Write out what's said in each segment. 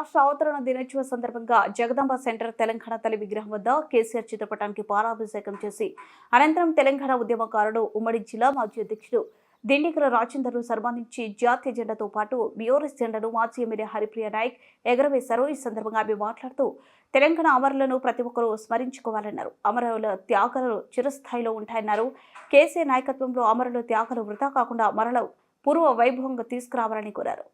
రాష్ట్ర అవతరణ దినోత్సవ సందర్భంగా జగదాంబ సెంటర్ తెలంగాణ తల్లి విగ్రహం వద్ద కేసీఆర్ చిత్రపటానికి పాలాభిషేకం చేసి అనంతరం తెలంగాణ ఉద్యమకారుడు ఉమ్మడి జిల్లా మాజీ అధ్యక్షుడు దిండికల రాజేందర్ను సన్మానించి జాతీయ జెండాతో పాటు బియోరిస్ జెండాను మాజీ ఎమ్మెల్యే హరిప్రియ నాయక్ ఎగరవేశారు ఈ సందర్భంగా ఆమె మాట్లాడుతూ తెలంగాణ అమరులను ప్రతి ఒక్కరూ స్మరించుకోవాలన్నారు. అమరుల త్యాగాలు చిరస్థాయిలో ఉంటాయన్నారు. కేసీఆర్ నాయకత్వంలో అమరుల త్యాగాలు వృధా కాకుండా మరల పూర్వ వైభవంగా తీసుకురావాలని కోరారు.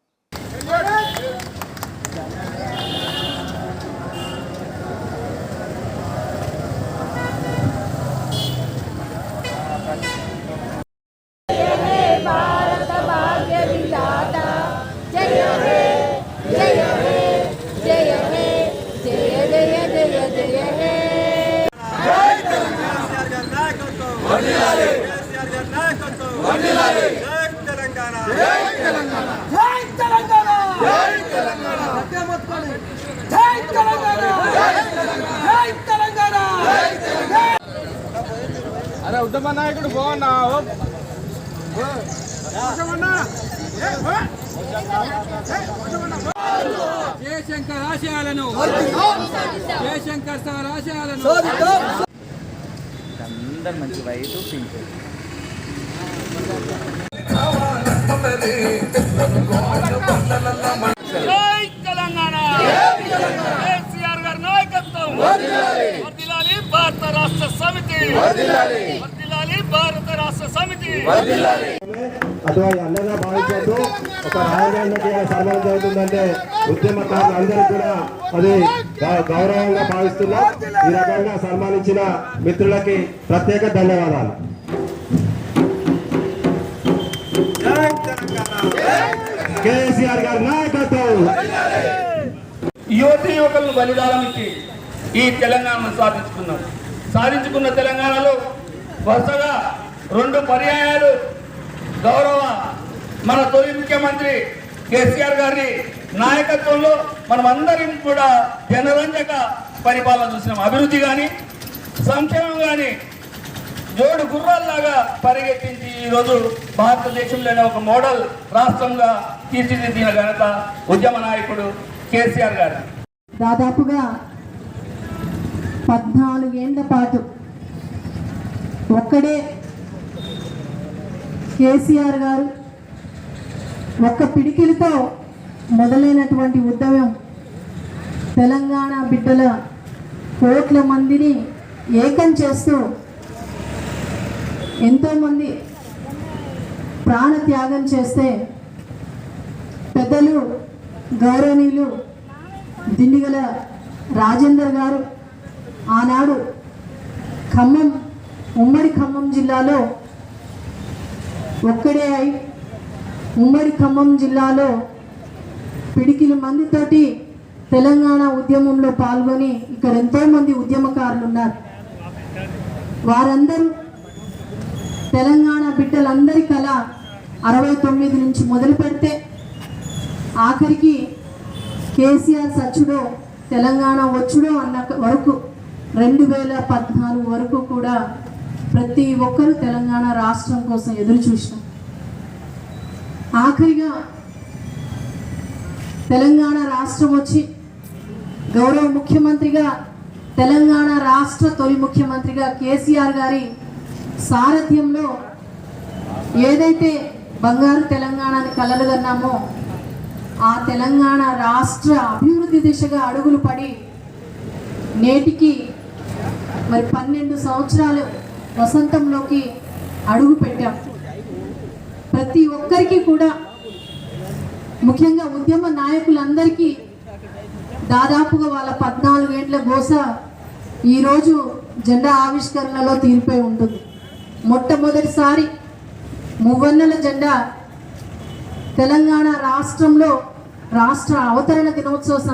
అరే ఉత్తమ నాయకుడు బాగున్నా జయశంకర్ ఆశయాలను. జయశంకర్ సార్ ఆశయాలను. అందరు మంచి వైట్ పింక్. జై తెలంగాణ. కేసీఆర్ గారి నాయకత్వం. వర్ధిల్లాలి. భారత రాష్ట్ర సమితి. భారత రాష్ట్ర సమితి. అథవా అన్నగా భావించద్దు. ఒక రాజధానికి సన్మానం జరుగుతుందంటే ఉద్యమకారులు అందరూ కూడా అది గౌరవంగా భావిస్తున్నా ఈ రకంగా సన్మానించిన మిత్రులకి ప్రత్యేక ధన్యవాదాలు. కేసీఆర్ గారి నాయకత్వం. యువతి యువకులను బలిదానం ఇచ్చి ఈ తెలంగాణను సాధించుకున్నాం సాధించుకున్న తెలంగాణలో వరుసగా రెండు పర్యాయాలు గౌరవ మన తొలి ముఖ్యమంత్రి కేసీఆర్ గారి నాయకత్వంలో మనం అందరం కూడా జనరంజక పరిపాలన చూసినాం. అభివృద్ధి కానీ సంక్షేమం కానీ జోడు గుర్రాల్లాగా పరిగెత్తించి ఈరోజు భారతదేశంలోనే ఒక మోడల్ రాష్ట్రంగా తీర్చిదిద్దిన ఘనత ఉద్యమ నాయకుడు కేసీఆర్ గారు. దాదాపుగా పద్నాలుగేళ్ళ పాటు ఒక్కడే కేసీఆర్ గారు ఒక్క పిడికిలితో మొదలైనటువంటి ఉద్యమం తెలంగాణ బిడ్డల కోట్ల మందిని ఏకం చేస్తూ ఎంతోమంది ప్రాణ త్యాగం చేస్తే పెద్దలు గౌరవనీయులు దిండిగల రాజేందర్ గారు ఆనాడు ఖమ్మం ఉమ్మడి ఖమ్మం జిల్లాలో ఒక్కడే అయి ఉమ్మడి ఖమ్మం జిల్లాలో పిడికిల మందితోటి తెలంగాణ ఉద్యమంలో పాల్గొని ఇక్కడ ఎంతోమంది ఉద్యమకారులు ఉన్నారు వారందరూ తెలంగాణ బిడ్డలందరి కళ అరవై తొమ్మిది నుంచి మొదలు పెడితే ఆఖరికి కేసీఆర్ సచ్చుడో తెలంగాణ వచ్చుడో అన్న వరకు రెండు వేల పద్నాలుగు వరకు కూడా ప్రతి ఒక్కరూ తెలంగాణ రాష్ట్రం కోసం ఎదురు చూసినాం. ఆఖరిగా తెలంగాణ రాష్ట్రం వచ్చి గౌరవ ముఖ్యమంత్రిగా తెలంగాణ రాష్ట్ర తొలి ముఖ్యమంత్రిగా కేసీఆర్ గారి సారథ్యంలో ఏదైతే బంగారు తెలంగాణని కలలుగన్నామో ఆ తెలంగాణ రాష్ట్ర అభివృద్ధి దిశగా అడుగులు పడి నేటికి మరి పన్నెండు సంవత్సరాలు వసంతంలోకి అడుగు పెట్టాం. ప్రతి ఒక్కరికి కూడా ముఖ్యంగా ఉద్యమ నాయకులందరికీ దాదాపుగా వాళ్ళ పద్నాలుగేండ్ల గోస ఈరోజు జెండా ఆవిష్కరణలో తీరిపోయి ఉంటుంది. మొట్టమొదటిసారి మువ్వన్నెల జెండా తెలంగాణ రాష్ట్రంలో రాష్ట్ర అవతరణ దినోత్సవ